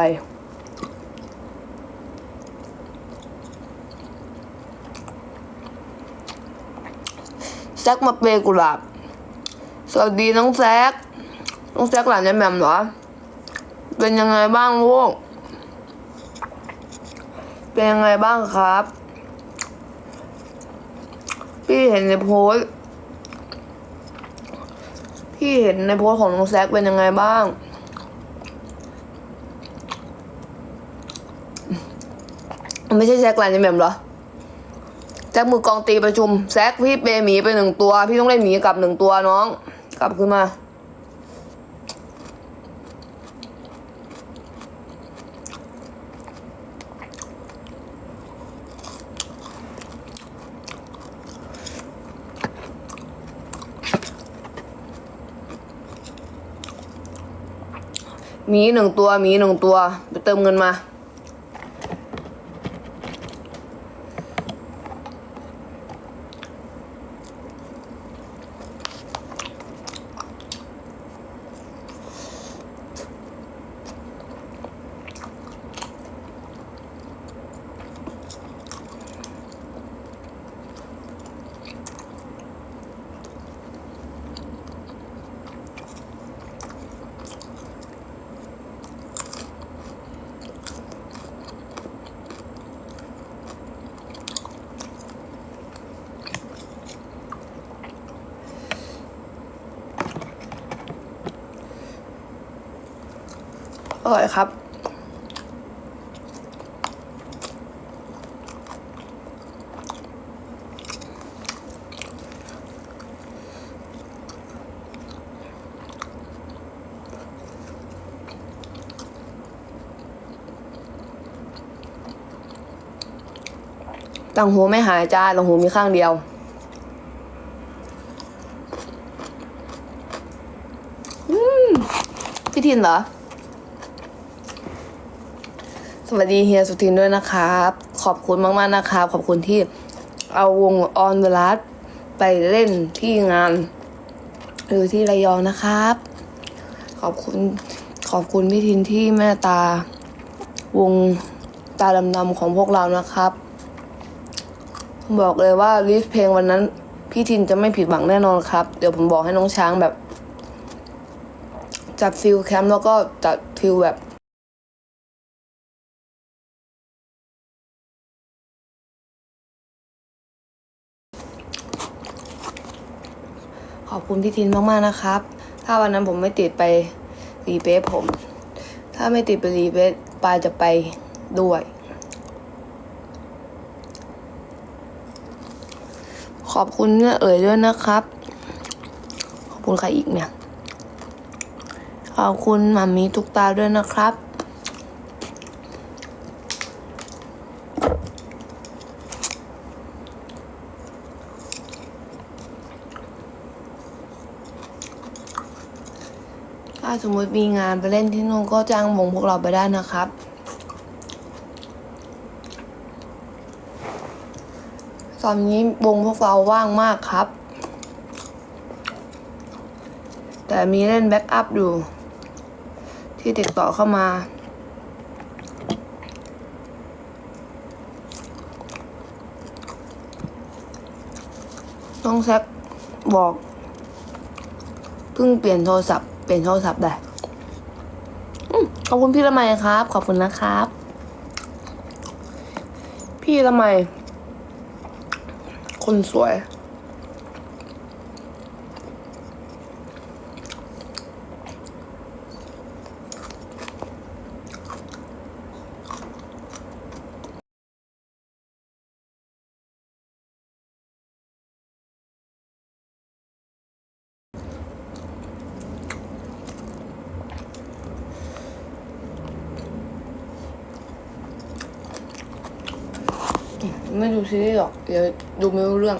ไปแซกมาเปย์กุหลาบ สวัสดีน้องแซก น้องแซกหลานยายแหม่มเหรอ เป็นยังไงบ้างลูก เป็นยังไงบ้างครับ พี่เห็นในโพส พี่เห็นในโพสของน้องแซกเป็นยังไงบ้าง ไม่ใช่แซกหลานยายแมมเหรอแซกมือกองตีประชุมแซกพี่เปหมีไปหนึ่งตัว พี่ต้องเล่นหมีกลับหนึ่งตัวน้อง กลับขึ้นมาหมีหนึ่งตัวหมีหนึ่งตัว ไปเติมเงินมา อร่อยครับต่างหูไม่หายจ้าต่างหูมีข้างเดียวอืมพี่ทินเหรอ สวัสดีเฮียสุทินด้วยนะครับ ขอบคุณมากๆนะครับ ขอบคุณที่เอาวงออนเวลัสไปเล่นที่งาน หรือที่ระยองนะครับ ขอบคุณขอบคุณพี่ทินที่แม่ตาวงตาดำๆของพวกเรานะครับ บอกเลยว่าลิสเพลงวันนั้น พี่ทินจะไม่ผิดหวังแน่นอนครับ เดี๋ยวผมบอกให้น้องช้างแบบ จัดฟิลแคมป์แล้วก็จัดฟิลแบบ ขอบคุณพี่ทินมากๆนะครับ ถ้าวันนั้นผมไม่ติดไปรีเบสผม ถ้าไม่ติดไปรีเบสปายจะไปด้วย ขอบคุณเนี่ยเอ่ยด้วยนะครับ ขอบคุณใครอีกเนี่ย ขอบคุณหมามีทุกตาด้วยนะครับ สมมติมีงานไปเล่นที่นู่นก็จ้างวงพวกเราไปได้นะครับ ตอนนี้วงพวกเราว่างมากครับ แต่มีเล่นแบ็กอัพอยู่ ที่ติดต่อเข้ามาน้องแซกบอกเพิ่งเปลี่ยนโทรศัพท์ เปลี่ยนโทรศัพท์ได้ขอบคุณพี่ละไมครับ ขอบคุณนะครับ พี่ละไม คนสวย ไม่ดูซีรีส์หรอก เดี๋ยวดูไม่รู้เรื่อง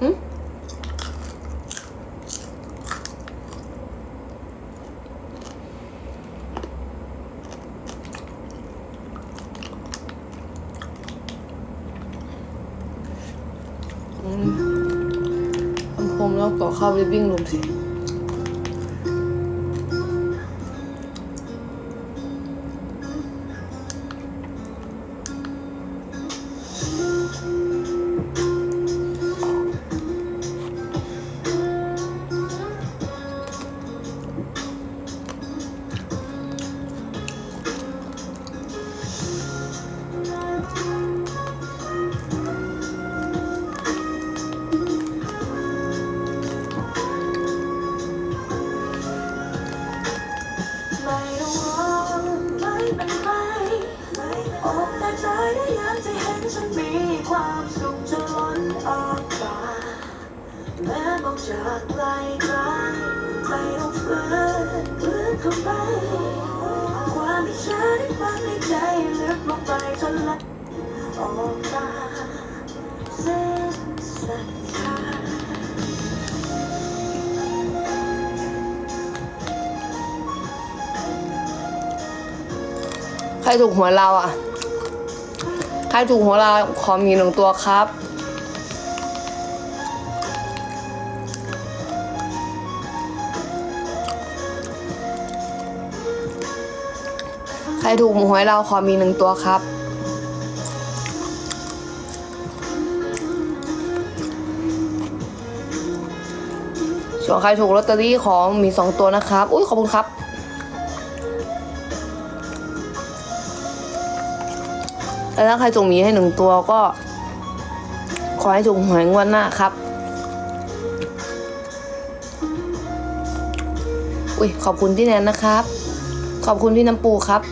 หึ มล ก็เข้าลิฟวิ่งรูมสิ ใครถูกหัวเราอะ ใครถูกหัวเราขอมีหนึ่งตัวครับใครถูกหวยเราขอมีหนึ่งตัวครับ ส่วนใครถูกลอตเตอรี่ของมีสองตัวนะครับ อุ้ยขอบคุณครับ แล้วถ้าใครส่งหมีให้หนึ่งตัวก็ ขอให้ถูกหวยงวดหน้าครับ อุ้ยขอบคุณพี่แนนนะครับ ขอบคุณพี่น้ำปูครับ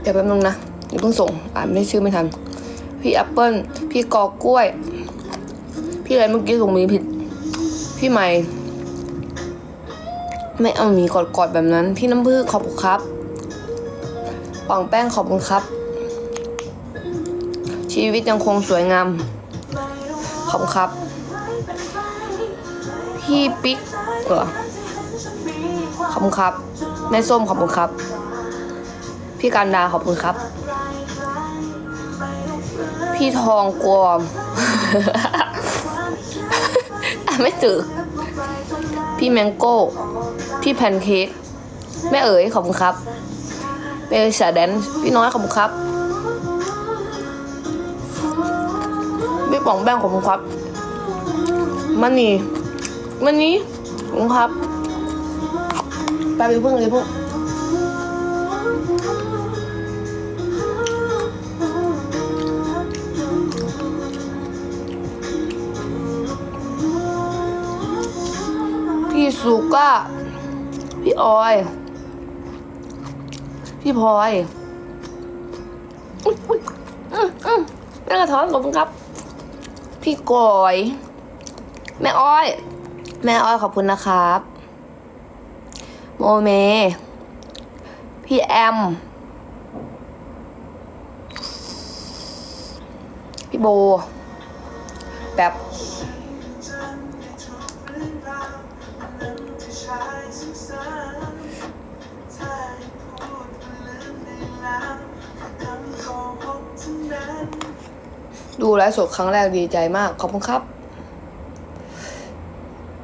เดี๋ยวแป๊บนึงนะอย่าเพิ่งส่ง อ่านไม่ได้ชื่อไม่ทัน พี่แอปเปิลพี่กอกล้วย พี่อะไรเมื่อกี้ส่งมีผิด พี่ใหม่ ไม่เอามีกอดๆแบบนั้น พี่น้ำพึ่งขอบคุณครับ ปังแป้งขอบคุณครับ ชีวิตยังคงสวยงาม ขอบคุณครับ พี่ปิ๊กเหรอขอบคุณครับแม่ส้มขอบคุณครับ พี่การดาขอบคุณครับ พี่ทองกวมอ่ไม่จือพี่แมงโก้ พี่แพนเค้กแม่เอ๋ยขอบคุณครับ เปย์สาแดนพี่น้อยขอบคุณครับพี่ป๋องแป้งขอบคุณครับมันนี่มันนี้ขอบคุณครับไปไปเพิ่งเลยพวกพี่สุก้าพี่ออย พี่พลอยอแม่กระท้อนขอบคุณครับ พี่กอย แม่อ้อย แม่อ้อยขอบคุณนะครับ โมเม พี่แอม พี่โบ แบบ ดูไลฟ์สดครั้งแรกดีใจมาก ขอบคุณครับ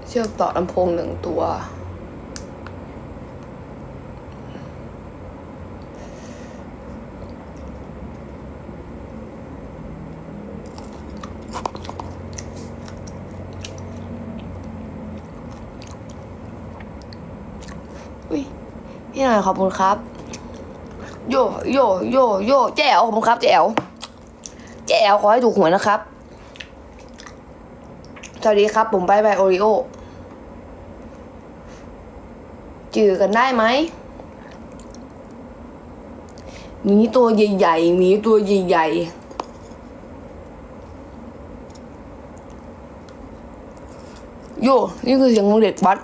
เชือกต่อลำโพงหนึ่งตัว อุ้ยพี่หน่อยขอบคุณครับ โย โย โย โย แจ๋วขอบคุณครับ แจ๋ว แจ๋วขอให้ถูกหวยนะครับ สวัสดีครับ ผมไปไปโอริโอจือกันได้ไหมหมีตัวใหญ่ๆหมีตัวใหญ่ๆโยนี่คือเสียงของเด็กวัด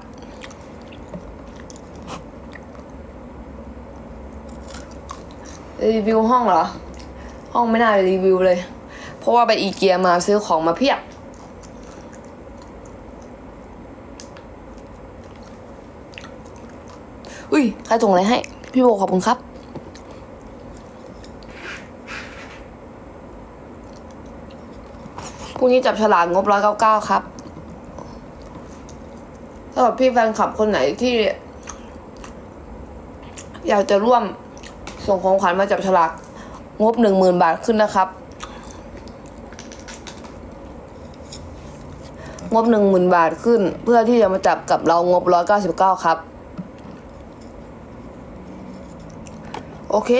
รีวิวห้องเหรอ ห้องไม่น่ารีวิวเลย ราะว่าไปอีเกียมาซื้อของมาเพียบ อุ้ยใครส่งอะไรให้ พี่โบขอบคุณครับพรุ่งนี้จับฉลากงบร้อยเก้าเก้าครับสำหรับพี่แฟนคลับคนไหนที่ อยากจะร่วมส่งของขวัญมาจับฉลากงบหนึ่งหมื่นบาทขึ้นนะครับ งบหนึ่งหมื่นบาทขึ้น เพื่อที่จะมาจับกับเรางบร้อยเก้าสิบเก้าครับ โอเค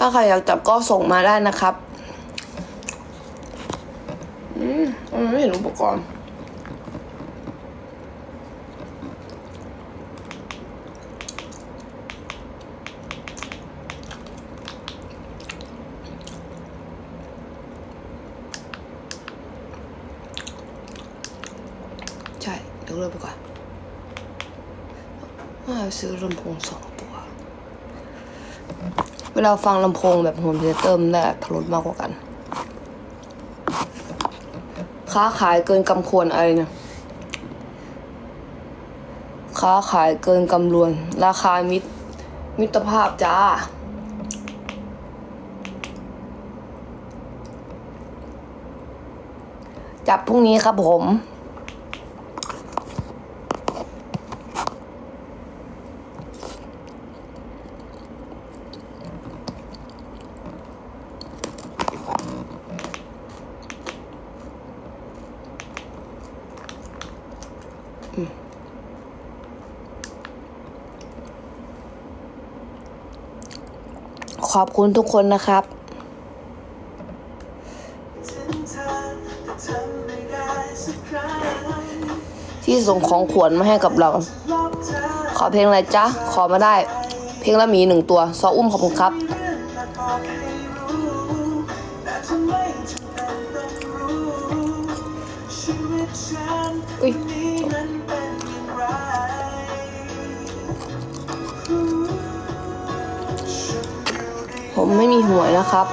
ถ้าใครอยากจับก็ส่งมาได้นะครับ อืมไม่เห็นอุปกรณ์ ใช่เดี๋ยวเลิกไปก่อนว่า ซื้อลำโพงสองตัว เวลาฟังลำโพงแบบโฮมเทเตอร์มันได้ทะลุมากกว่ากัน ค้าขายเกินกำควรอะไรเนี่ยค้าขายเกินกำลวน ราคามิตรมิตรภาพจ้า จับพรุ่งนี้ครับผม ขอบคุณทุกคนนะครับ ที่ส่งของขวัญมาให้กับเรา ขอเพลงอะไรจ๊ะ ขอมาได้ เพลงละหมีหนึ่งตัว ซออุ้มขอบคุณครับ ไม่มีหวยนะครับ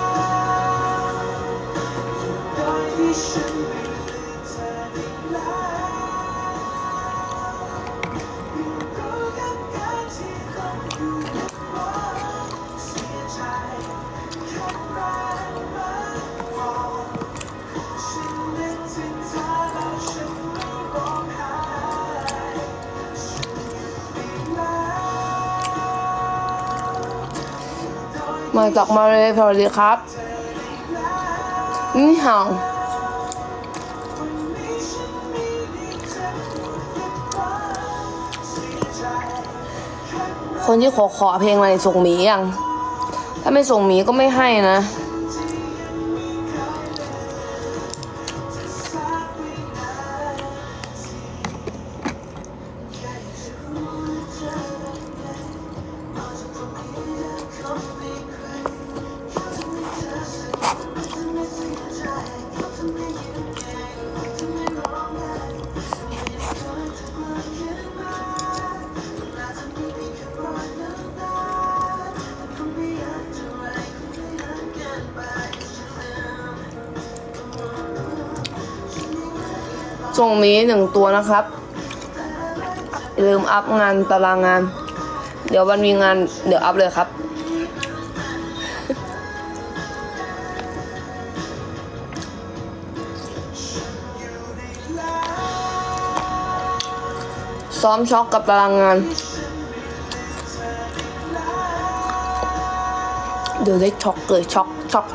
มาจากมาเลยสวัสดีครับ นี่ห่างคนที่ขอขอเพลงอะไรส่งหมียัง ถ้าไม่ส่งหมีก็ไม่ให้นะ ส่งหมีหนึ่งตัวนะครับลืมอัพงานตารางงาน เดี๋ยววันมีงานเดี๋ยวอัพเลยครับ ซ้อมช็อกกับตารางงาน เดี๋ยวได้ช็อกเลยช็อกช็อก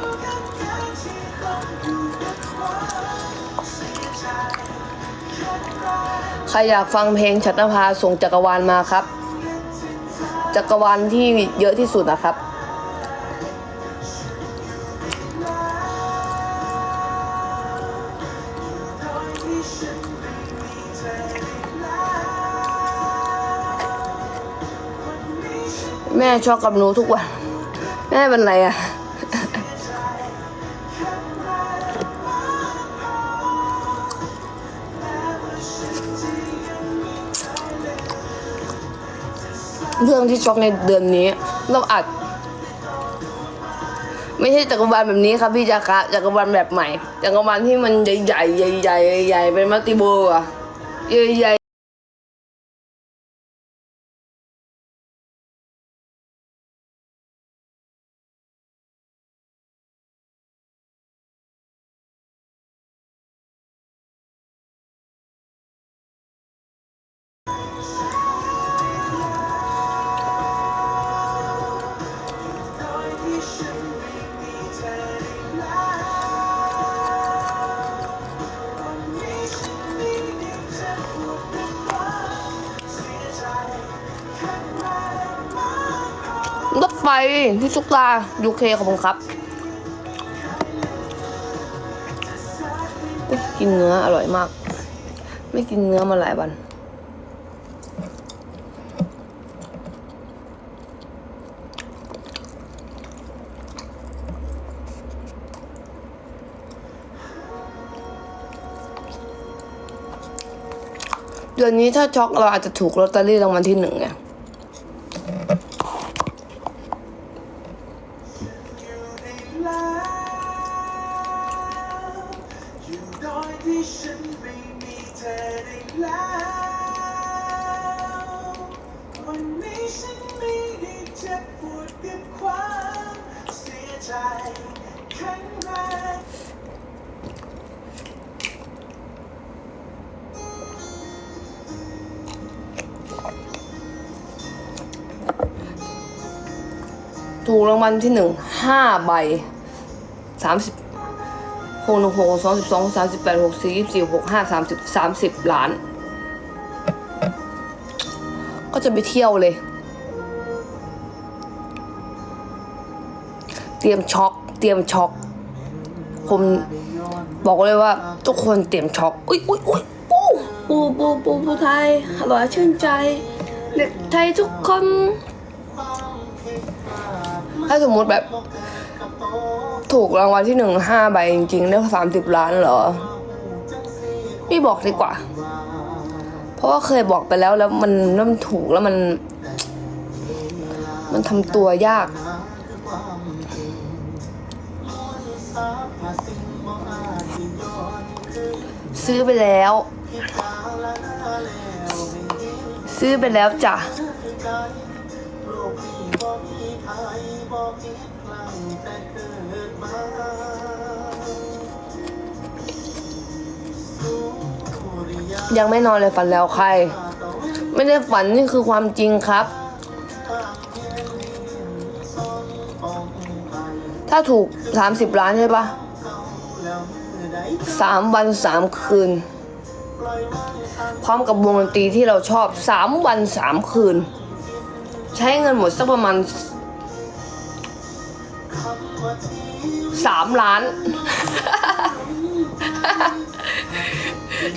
ใครอยากฟังเพลงชัตนภาส่งจักรวาลมาครับ จักรวาลที่เยอะที่สุดนะครับ แม่ชอบกับหนูทุกวัน แม่เป็นไรอะ เรื่องที่ช็อกในเดือนนี้ เราอัด ไม่ใช่จักรวาลแบบนี้ครับพี่จักระจักรวาลแบบใหม่จักรวาลที่มันใหญ่ใหญ่ใหญ่ใหญ่เป็นมัลติโบอะใหญ่ พี่ซุกตายูเคขอบคุณครับกินเนื้ออร่อยมาก ไม่กินเนื้อมาหลายวันเดือนนี้ถ้าช็อกเราอาจจะถูกลอตเตอรี่รางวัลที่หนึ่งไง ลที่หนึ่งห้าใบสามสิบหกหนึ่งหกสองสิบสองสามสิบแปดหกสี่ยี่สิบสี่หกห้าสามสิบสามสิบล้าน ก็จะไปเที่ยวเลย เตรียมช็อกเตรียมช็อกผมบอกเลยว่า ทุกคนเตรียมช็อกอุ้ยอุ้ยอุ้ยปูปูปูปูไทยอร่อยชื่นใจเด็กไทยทุกคน ถ้าสมมุติแบบถูกรางวัลที่หนึ่งห้าใบจริงๆได้สามสิบล้านเหรอไม่บอกดีกว่า เพราะว่าเคยบอกไปแล้วแล้วมันเริ่มถูกแล้วมัน มันทำตัวยาก ซื้อไปแล้ว ซื้อไปแล้วจ้ะ ยังไม่นอนเลยฝันแล้วใคร ไม่ได้ฝันนี่คือความจริงครับ ถ้าถูกสามสิบล้านใช่ปะสามวันสามคืน พร้อมกับวงดนตรีที่เราชอบสามวันสามคืน ใช้เงินหมดสักประมาณสามล้าน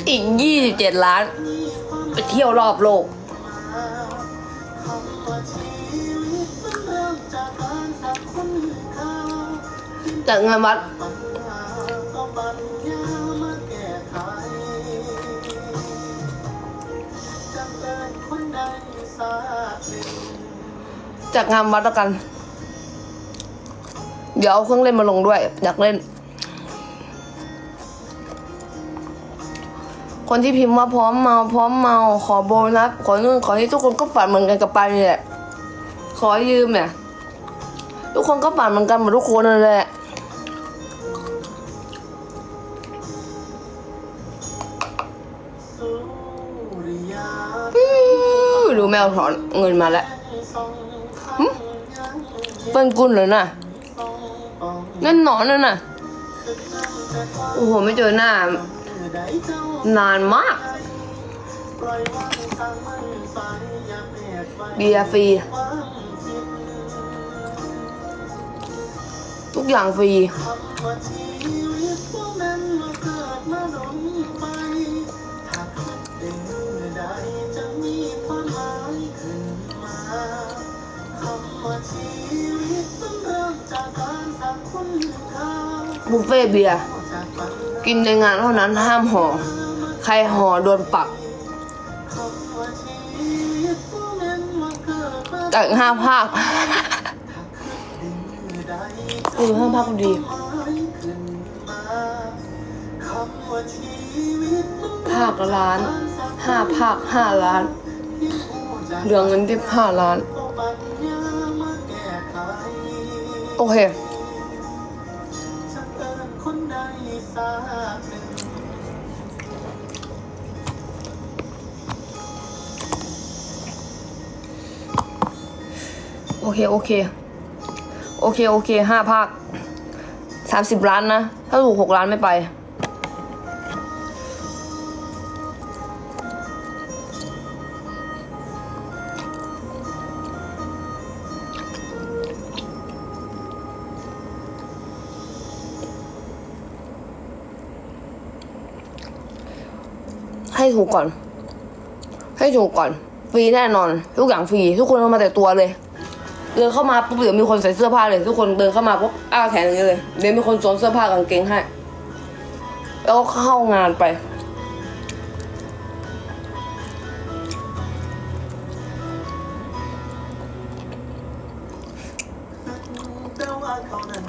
อีกยี่สิบเจ็ดล้าน ไปเที่ยวรอบโลกจากงินวัดจากงานวัดแล้วกัน เดี๋ยวเอาเครื่องเล่นมาลงด้วย อยากเล่น คนที่พิมพ์ว่าพร้อมเมา พร้อมเมา ขอโบนัสขอนู่นขอนี่ทุกคนก็ฝันเหมือนกันกับปานี่แหละ ขอยืมเนี่ยทุกคนก็ฝันเหมือนกันหมดทุกคนนั่นแหละดูแมวถอนเงินมาแล้วเปิ้ลกุลเลยน่ะนั่นหนอนนั่นน่ะ โอ้โห ไม่เจอหน้า นานมาก เบียร์ฟรี ทุกอย่างฟรี บุฟเฟ่เบียร์ กินในงานเท่านั้นห้ามห่อใครห่อโดนปรับแต่งห้าภาคเออห้าภาคดี ภาคละล้านห้าภาคห้าล้าน เหลือเงินที่ห้าล้าน โอเค โอเค โอเค โอเค โอเคห้าภาคสามสิบล้านนะ ถ้าถูกหกล้านไม่ไป ให้ถูกก่อน ให้ถูกก่อน ฟรีแน่นอน ทุกอย่างฟรี ทุกคนเอามาแต่ตัวเลย เดินเข้ามาปุ๊บเดี๋ยวมีคนใส่เสื้อผ้าเลย ทุกคนเดินเข้ามาปุ๊บอ้าแขนอย่างนี้เลยเดี๋ยวมีคนสวมเสื้อผ้ากางเกงให้ แล้วก็เข้างานไป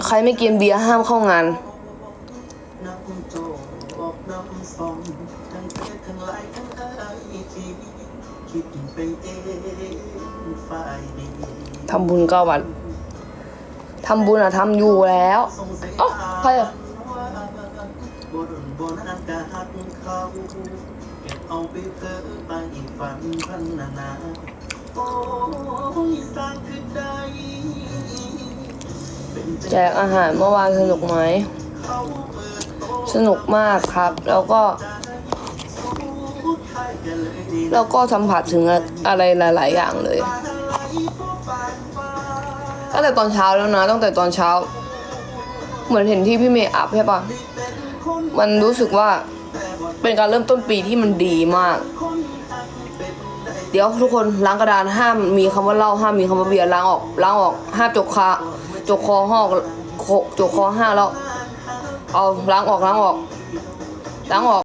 ใครไม่กินเบียร์ห้ามเข้างานไลน์ทั้งไอจีคิดไปเองฝ่ายดี ทำบุญก้าวันทำบุญอะทำอยู่แล้วสงสัยเอ้าใครอะว่าบนบนอากาศเขาเก็บเอไปอไปฝันพันนานาโอ้ยสร้างขึ้นได้แจกอาหารเมื่อวานสนุกไหม สนุกมากครับ แล้วก็ แล้วก็สัมผัสถึงอะไรหลาย ๆ อย่างเลย ตั้งแต่ตอนเช้าแล้วนะ ตั้งแต่ตอนเช้า เหมือนเห็นที่พี่เมย์อัพใช่ปะมันรู้สึกว่าเป็นการเริ่มต้นปีที่มันดีมาก เดี๋ยวทุกคนล้างกระดานห้ามมีคำว่าเหล้าห้ามมีคำว่าเบียร์ล้างออกล้างออกห้ามจกคาจกคอหอกจกคอห้าแล้วเอาล้างออกล้างออกล้างออก